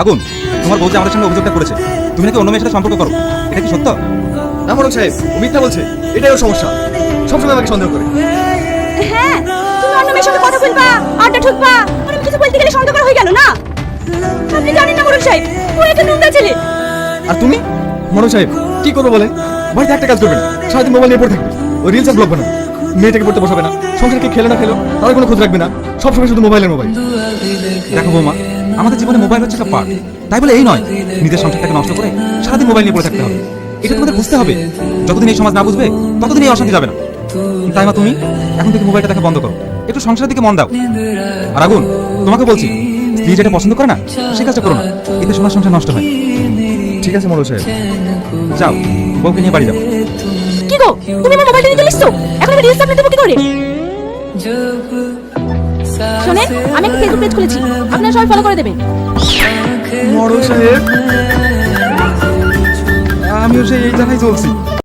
আগুন তোমার বউ যে আমাদের সঙ্গে অভিযোগটা করেছে তুমি নাকি অন্য মেয়ের সাথে সম্পর্ক করো? এটা কি সত্য? না মোড়ক সাহেব ও মিথ্যা বলছে। এটাই ওর সমস্যা। সবসময় আমাকে সন্দেহ করে। হ্যাঁ তুমি অন্য মেয়ের সঙ্গে কথা বলবা আড্ডা ঠুকবা আর আমি কিছু বলতে গেলে সন্দেহ করা হয়ে গেল না? আপনি জানেন না মোরল সাহেব ও একটা নোংরা ছেলে। আর তুমি? মোড়ক সাহেব কি করব বলেন? বাড়িতে একটা কাজ করবে না সারাদিন মোবাইল নিয়ে পড়ে থাকবে ও রিলস আর ব্লগ বানাবে। মেয়েটাকে পড়তে বসাবে না। সংসারকে খেলে না খেলো তার কোনো খোঁজ রাখবে না। সবসময় শুধু মোবাইলের মোবাইল। দেখো বৌমা আমাদের জীবনে মোবাইল হচ্ছে একটা পার্ট তাই বলে এই নয়, নিজের সংসারটাকে নষ্ট করে সারাদিন মোবাইল নিয়ে পড়ে থাকতে হবে। এটা তোমাদের বুঝতে হবে। যতদিন এই সমাজ না বুঝবে, ততদিন এই অশান্তি যাবে না। তাই মা, তুমি এখন থেকে মোবাইলটা দেখা বন্ধ করো। একটু সংসারের দিকে মন দাও। আর আগুন, তোমাকে বলছি, স্ত্রী যেটা পছন্দ করে না, সে কাজটা করো না। এতে সোনার সংসার নষ্ট হয়। ঠিক আছে মোড়ক সাহেব। যাও, বউকে নিয়ে বাড়ি যাও। কি গো? তুমি আমার মোবাইলটা নিয়ে চলে এসছো? এখন আমি রিলস আপলোড দেবো কি করে? শোনেন, আমি একটা ফেসবুক পেজ খুলেছি। আপনারা সবাই ফলো করে দেবেন। বড় সাহেব, আমিও সেই এই জায়গায় চলছি।